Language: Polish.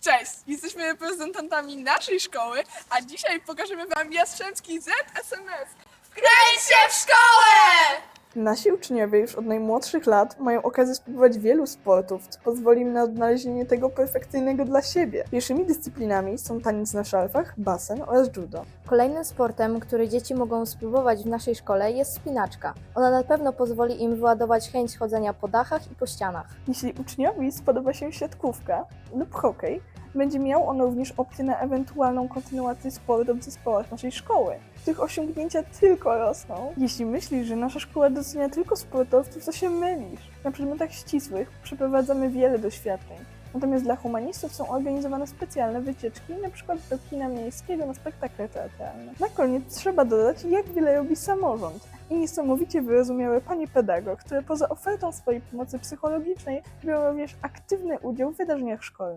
Cześć, jesteśmy reprezentantami naszej szkoły, a dzisiaj pokażemy Wam Jastrzębski ZSMS. Wkręć się w szkołę! Nasi uczniowie już od najmłodszych lat mają okazję spróbować wielu sportów, co pozwoli im na odnalezienie tego perfekcyjnego dla siebie. Pierwszymi dyscyplinami są taniec na szalfach, basen oraz judo. Kolejnym sportem, który dzieci mogą spróbować w naszej szkole jest spinaczka. Ona na pewno pozwoli im wyładować chęć chodzenia po dachach i po ścianach. Jeśli uczniowi spodoba się siatkówka lub hokej, będzie miał on również opcję na ewentualną kontynuację sportów w zespołach naszej szkoły. Tych osiągnięcia tylko rosną. Jeśli myślisz, że nasza szkoła docenia tylko sportowców, to się mylisz. Na przedmiotach ścisłych przeprowadzamy wiele doświadczeń. Natomiast dla humanistów są organizowane specjalne wycieczki, np. do kina miejskiego na spektakle teatralne. Na koniec trzeba dodać, jak wiele robi samorząd i niesamowicie wyrozumiałe panie pedagog, które poza ofertą swojej pomocy psychologicznej biorą również aktywny udział w wydarzeniach szkolnych.